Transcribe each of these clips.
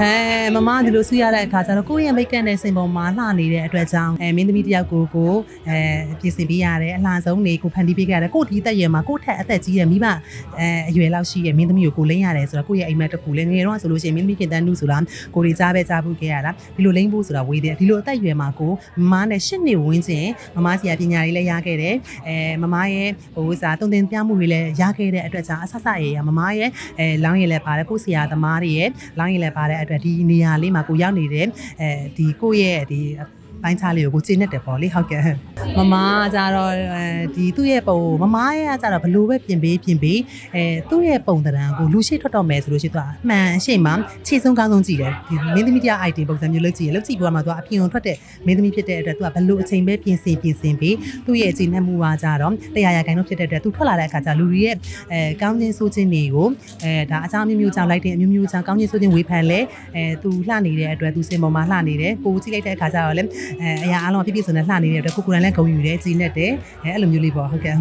ဟဲမမဒီလိုဆူရတဲ့အခါကျတော့ကိုယ့်ရဲ့မိတ်ကပ်နဲ့စိန်ပေါ်မှာလှနေတဲ့အတွက်ကြောင့်အဲမင်းသမီးတယောက်ကိုကိုအဲပြင်ဆင်ပေးရတယ်အလှဆုံးနေကိုဖန်တီးပေးခဲ့ရတယ်ကို့ဒီတက်ရွယ်မှာကို့ထက်အသက်ကြီးတဲ့မိဘအဲအရွယ်လောက်ရှိတဲ့မင်းသမီးကိုကိုလိမ့်ရတယ်ဆိုတော့ကိုယ့်ရဲ့အိမ်မက်တစ်ခုလည်းငယ်တော့ဆိုလို့ရှိရင်မင်းသမီးခင်တန်းနုဆိုတာကိုရီကြားပဲကြားဖို့ခဲ့ရတာဒီလိုလိမ့်ဖို့ဆိုတာဝေးတယ်ဒီလိုအသက်ရွယ်မှာကိုမမနဲ့ရှစ်နှစ်ဝန်းကျင်မမစီကပညာရေးလည်းရခဲ့တယ်အဲမမရဲ့ဟိုစာတုံတင်ပြမှုတွေလည်းရခဲ့တဲ့အတွက်ကြောင့်အဆဆရရမမရဲ့အဲလောင်းရည်လည်းပါတယ်ကိုဆရာသမားတွေရဲ့လောင်းရည်လည်းပါတဲ့အတွက်ဒီနေရာလေးမှာကိုရောက်နေတဲ့အဲဒီကိုရဲ့ဒီ ပိုင်းခြားလေးကိုကိုကျင်းနေတယ်ပေါ့လေဟုတ်ကဲ့မမကကြတော့အဲဒီသူ့ရဲ့ပုံမမရဲ့ကကြတော့ဘလို့ပဲပြင်ပေးပြင်ပေးအဲသူ့ရဲ့ပုံသဏ္ဍာန်ကိုလူရှိထွက်တော့မယ်ဆိုလို့ရှိရင်သူကအမှန်အရှိန်မှခြေဆုံးကောင်းဆုံးကြည့်တယ်ဒီမင်းသမီးတရား ID ပုံစံမျိုးလုပ်ကြည့်ရလုပ်ကြည့်ပြီးတော့မှသူကအပြင်ုံထွက်တဲ့မင်းသမီးဖြစ်တဲ့အတွက်သူကဘလို့အချိန်ပဲပြင်ဆင်ပြင်ဆင်ပြီးသူ့ရဲ့အခြေနှက်မှုကကြတော့တရားရဂိုင်းတော့ဖြစ်တဲ့အတွက်သူထွက်လာတဲ့အခါကျလူတွေရဲ့အဲကောင်းခြင်းဆိုးခြင်းတွေကိုအဲဒါအကြောင်းမျိုးမျိုးကြောင့်လိုက်တဲ့အမျိုးမျိုးကြောင့်ကောင်းခြင်းဆိုးခြင်းဝေဖန်လဲအဲသူလှနေတဲ့အတွက်သူစင်ပေါ်မှာလှနေတယ်ပိုကြည့်လိုက်တဲ့အခါကျတော့လည်းအဲအရာအလုံးပြည့်ပြည့်စုံနဲ့လှနေတဲ့အတွက်ကိုကိုယ်တိုင်လည်းဂုဏ်ယူတယ်ကြည်နဲ့တယ်အဲအဲ့လိုမျိုးလေးပေါ့ဟုတ်ကဲ့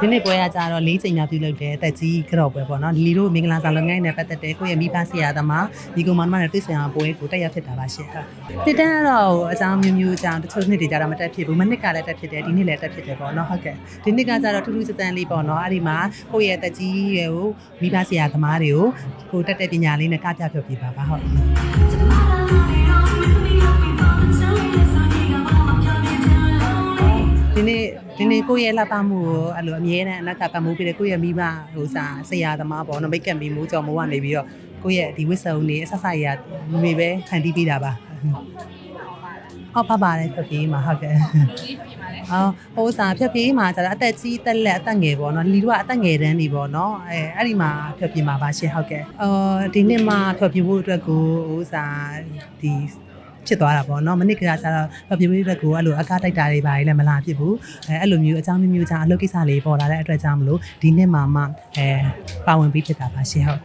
ဒီနေ့ပွဲကကြတော့၄ချိန်မြောက်ပြုလုပ်တယ်တက်ကြီးကြော့ပွဲပေါ့နော်လီတို့မင်္ဂလာဆောင်လုပ်ငန်းနဲ့ပတ်သက်တဲ့ကိုယ့်ရဲ့မိဘဆရာသမားဒီကောင်မမနဲ့တွေ့ဆုံအောင်ပွဲကိုတက်ရောက်ဖြစ်တာပါရှင်ဟုတ်တစ်တန်းကတော့အကြောင်းမျိုးမျိုးကြောင့်တချို့နှစ်တွေကြတော့မတက်ဖြစ်ဘူးမနှစ်ကလည်းတက်ဖြစ်တယ်ဒီနှစ်လည်းတက်ဖြစ်တယ်ပေါ့နော်ဟုတ်ကဲ့ဒီနှစ်ကကြတော့ထူးထူးဆန်းဆန်းလေးပေါ့နော်အဲ့ဒီမှာကိုယ့်ရဲ့တက်ကြီးရဲ့ကိုမိဘဆရာသမားတွေကိုကိုတက်တဲ့ပညာလေးနဲ့ကပြပြပြပါပါဟုတ် ဒီနေ့ဒီနေ့ကိုယ့်ရဲ့လှပမှုကိုအဲ့လိုအမြဲတမ်းအနက်ကပတ်မှုပေးတဲ့ကိုယ့်ရဲ့မိဘဟိုစာဆရာသမားပေါ့နော်မိတ်ကပ်မီမိုးကြော်မိုးကနေပြီးတော့ကိုယ့်ရဲ့ဒီဝစ်စုံနေအဆက်ဆက်ရမိပဲခံတီးပေးတာပါဟုတ်ပါပါတယ်ဖြတ်ပြေးမှာဟုတ်ကဲ့အော်ဟိုစာဖြတ်ပြေးမှာကျတော့အသက်ကြီးတက်လက်အသက်ငယ်ပေါ့နော်လီတို့ကအသက်ငယ်တန်းနေပေါ့နော်အဲအဲ့ဒီမှာဖြတ်ပြေးမှာပါရှင်ဟုတ်ကဲ့အော်ဒီနေ့မှဖြတ်ပြေးဖို့အတွက်ကိုဟိုစာဒီ ဖြစ်သွားတာပေါ့နော်မနစ်ကကျတော့ပပြပြတဲ့ကိုအဲ့လိုအကားတိုက်တာတွေပါလည်းမလာဖြစ်ဘူးအဲအဲ့လိုမျိုးအကြောင်းမျိုးမျိုးကြောင့်အလုပ်ကိစ္စလေးပေါ်လာတဲ့အတွက်ကြောင့်မလို့ဒီနှစ်မှာမှအဲပါဝင်ပြီးဖြစ်တာပါရှင်ဟုတ်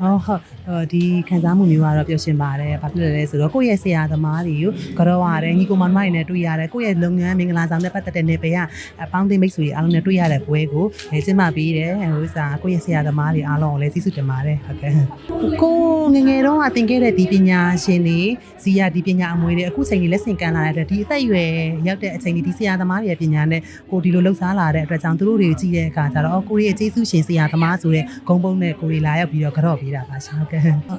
ဟုတ်ဟုတ်ဟိုဒီခံစားမှုမျိုးကတော့ပျော်ရွှင်ပါတယ်။ဘာဖြစ်လဲလဲဆိုတော့ကိုယ့်ရဲ့ဆရာသမားတွေကိုကြောရတယ်ညီကိုမောင်မတွေနဲ့တွေ့ရတယ်ကိုယ့်ရဲ့လုပ်ငန်းမင်္ဂလာဆောင်နဲ့ပတ်သက်တဲ့နေပယ်ကအပေါင်းအသင်းမိတ်ဆွေအားလုံးနဲ့တွေ့ရတဲ့ပွဲကိုအဲကျင်းပပေးတယ်ဟိုစားကိုယ့်ရဲ့ဆရာသမားတွေအားလုံးကိုလည်းကျေးဇူးတင်ပါတယ်ဟုတ်ကဲ့ကိုငယ်ငယ်တုန်းကသင်ခဲ့တဲ့ဒီပညာရှင်တွေဇီယာဒီပညာအမွေတွေအခုချိန်ကြီးလက်ဆင့်ကမ်းလာတဲ့အတွက်ဒီအသက်အရွယ်ရောက်တဲ့အချိန်ကြီးဒီဆရာသမားတွေရဲ့ပညာနဲ့ကိုဒီလိုလှုပ်ရှားလာတဲ့အတွက်ကြောင့်သူတို့တွေကြည့်တဲ့အခါကျတော့ကိုရဲ့ကျေးဇူးရှင်ဆရာသမားဆိုတဲ့ဂုံပုံနဲ့ကိုတွေလာရောက်ပြီးတော့ကြော့ပေးတာပါရှင်ဟုတ်ကဲ့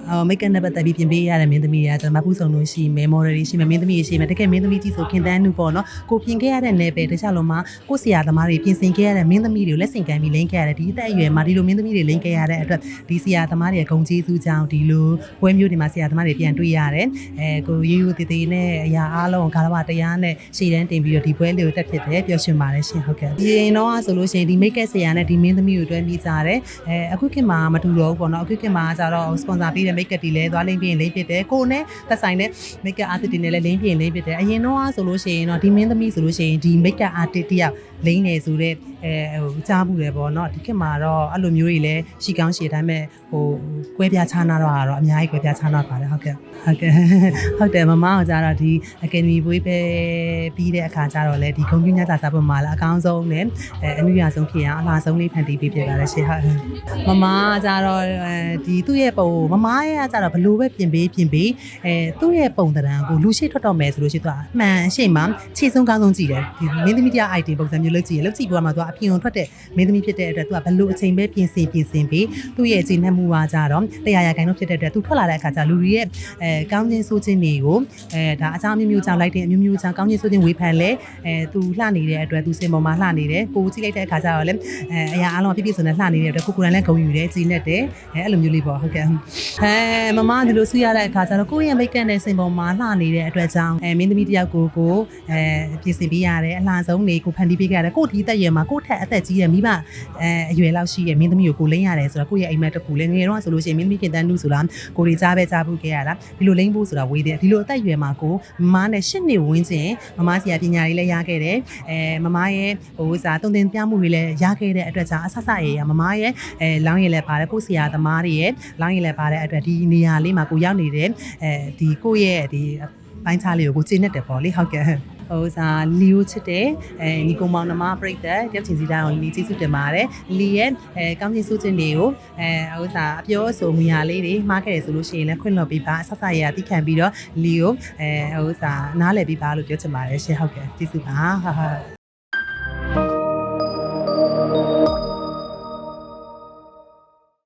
အော်မိတ်ကပ်နဲ့ပတ်သက်ပြီးပြင်ပေးရတဲ့မင်းသမီးတွေကကျွန်တော်မပူဆောင်လို့ရှိမယ် memory ရှိမယ်မင်းသမီးတွေရှိမယ်တကယ်မင်းသမီးကြီးဆိုခင်တန်းနုပေါ့နော်ကိုပြင်ခဲ့ရတဲ့နယ်ပယ်တခြားလုံးမှာကိုဆရာသမားတွေပြင်ဆင်ခဲ့ရတဲ့မင်းသမီးတွေကိုလက်ဆင့်ကမ်းပြီးလိမ့်ခဲ့ရတယ်ဒီအသက်အရွယ်မှာဒီလိုမင်းသမီးတွေလိမ့်ခဲ့ရတဲ့အတွက်ဒီဆရာသမားတွေရဲ့ဂုံကျေးဇူးကြောင့်ဒီလိုပွဲမျိုးတွေမှာဆရာသမားတွေပြန်တွေ့ရတယ်အဲကိုရိုးရိုးတည်တည်နဲ့အရာအားလုံးကာလမတရားနဲ့ရှေ့တန်းတင်ပြီးတော့ဒီပွဲလေးကိုတက်ဖြစ်တယ်ပျော်ရွှင်ပါတယ်ရှင်ဟုတ်ကဲ့ဒီရင်တော့ဆိုလို့ရှိရင်ဒီ make up ဆရာနဲ့ဒီမင်းသမီးကိုတွဲပြီးကြတယ်အဲအခုခေတ်မှာမတူတော့ဘူးပေါ့နော်အခုခေတ်မှာကျတော့ sponsor ပေးတဲ့ make up တွေလည်းသွားလိမ့်ပြရင်လိမ့်ဖြစ်တယ်ကိုနဲ့သက်ဆိုင်တဲ့ make up artist တွေနဲ့လည်းလိမ့်ပြရင်လိမ့်ဖြစ်တယ်အရင်တော့ဆိုလို့ရှိရင်တော့ဒီမင်းသမီးဆိုလို့ရှိရင်ဒီ make up artist တယောက်လိမ့်နေဆိုတဲ့အဲဟိုကြားမှုတယ်ပေါ့နော်ဒီခေတ်မှာတော့အဲ့လိုမျိုးတွေလည်းရှိကောင်းရှိတိုင်းမဲ့ဟိုကွဲပြားခြားနာတော့ကတော့အများကြီးကွဲပြားခြားနာပါတယ်ဟုတ်ကဲ့ဟုတ်ကဲ့ဟုတ်တယ်မမကကြတော့ဒီ academy ဘွေးပဲပြီးတဲ့အခါကျတော့လေဒီဂုံပြညစာစာပေါ်မှာလည်းအကောင်းဆုံးနဲ့အဲအနုရဆုံးဖြစ်အောင်အလားဆုံးလေးဖန်တီးပေးပြပါရရှင်ဟုတ်မမကကြတော့အဲဒီသူ့ရဲ့ပုံမမရဲ့ကကြတော့ဘလို့ပဲပြင်ပေးပြင်ပေးအဲသူ့ရဲ့ပုံသဏ္ဍာန်ကိုလူရှိထွက်တော့မယ်ဆိုလို့ရှိရင်သူကအမှန်အရှိန်မှခြေဆုံးကောင်းဆုံးကြည့်တယ်ဒီမင်းသမီးတရား ID ပုံစံမျိုးလုပ်ကြည့်ရလုပ်ကြည့်ပြီးတော့မှသူကအပြင်ုံထွက်တဲ့မင်းသမီးဖြစ်တဲ့အတွက်သူကဘလို့အချိန်ပဲပြင်ဆင်ပြင်ဆင်ပြီးသူ့ရဲ့အခြေနှက်မှုကကြတော့တရားရဂိုင်းတော့ဖြစ်တဲ့အတွက်သူထွက်လာတဲ့အခါကျလူတွေရဲ့အဲကောင်းခြင်းဆိုးခြင်းတွေကိုအဲဒါအကြောင်းမျိုးမျိုးကြောင့်လိုက်တဲ့အမျိုးမျိုးကြောင့်ကောင်းခြင်းဆိုးခြင်းဝေဖန်လဲအဲသူလှနေတဲ့အတွက်သူစင်ပေါ်မှာလှနေတယ်ကိုကြည့်လိုက်တဲ့အခါကျတော့လည်းအဲအရာအလုံးပြည့်ပြည့်စုံနဲ့လှနေတဲ့အတွက်ကိုကိုယ်တိုင်လည်းဂုဏ်ယူတယ်ကြည်နဲ့တယ်အဲအဲ့လိုမျိုးလေးပေါ့ဟုတ်ကဲ့ဟဲမမဒီလိုဆူရတဲ့အခါကျတော့ကိုယ့်ရဲ့မိတ်ကပ်နဲ့စင်ပေါ်မှာလှနေတဲ့အတွက်ကြောင့်အဲမင်းသမီးတယောက်ကိုကိုအဲပြင်ဆင်ပေးရတယ်အလှဆုံးနေကိုဖန်တီးပေးခဲ့ရတယ်ကိုဒီတက်ရွယ်မှာကိုထက်အသက်ကြီးတဲ့မိဘအဲအရွယ်လောက်ရှိတဲ့မင်းသမီးကိုကိုလိမ့်ရတယ်ဆိုတော့ကိုယ့်ရဲ့အိမ်မက်တစ်ခုလည်းငယ်တော့ဆိုလို့ရှိရင်မင်းသမီးခင်တန်းနုဆိုတာကိုရီကြားပဲကြားဖို့ခဲ့ရတာဒီလိုလိမ့်ဖို့ဆိုတာဝေးတယ်ဒီလိုအသက်ရွယ်မှာကိုမမနဲ့ရှစ်နှစ်ဝန်းကျင်မမစီကပညာရေးလည်းရခဲ့တယ်အဲမမရဲ့ဟိုစာတုံတင်ပြမှုတွေလည်းရခဲ့တဲ့အတွက်ကြောင့်အဆဆရရမမရဲ့အဲလောင်းရည်လည်းပါတယ်ကိုဆရာသမားတွေရဲ့လောင်းရည်လည်းပါတဲ့အတွက်ဒီနေရာလေးမှာကိုရောက်နေတဲ့အဲဒီကိုရဲ့ဒီပိုင်းခြားလေးကိုကိုကျင်းနေတယ်ပေါ့လေဟုတ်ကဲ့ဟိုစားလီကိုချစ်တယ်အဲညီကောင်မောင်နှမပြိတ္တတယောက်ချင်းစီတိုင်းအောင်လီကျေးဇူးတင်ပါတယ်လီရဲ့အဲကောင်းချင်စိုးခြင်းတွေကိုအဲဟိုစားအပြောအဆိုမူရလေးတွေမှားခဲ့တယ်ဆိုလို့ရှိရင်လည်းခွင့်လွှတ်ပေးပါအဆက်ဆက်ရရတိခံပြီးတော့လီကိုအဲဟိုစားနားလည်ပေးပါလို့ပြောချင်ပါတယ်ရှင်ဟုတ်ကဲ့ကျေးဇူးပါဟာဟာ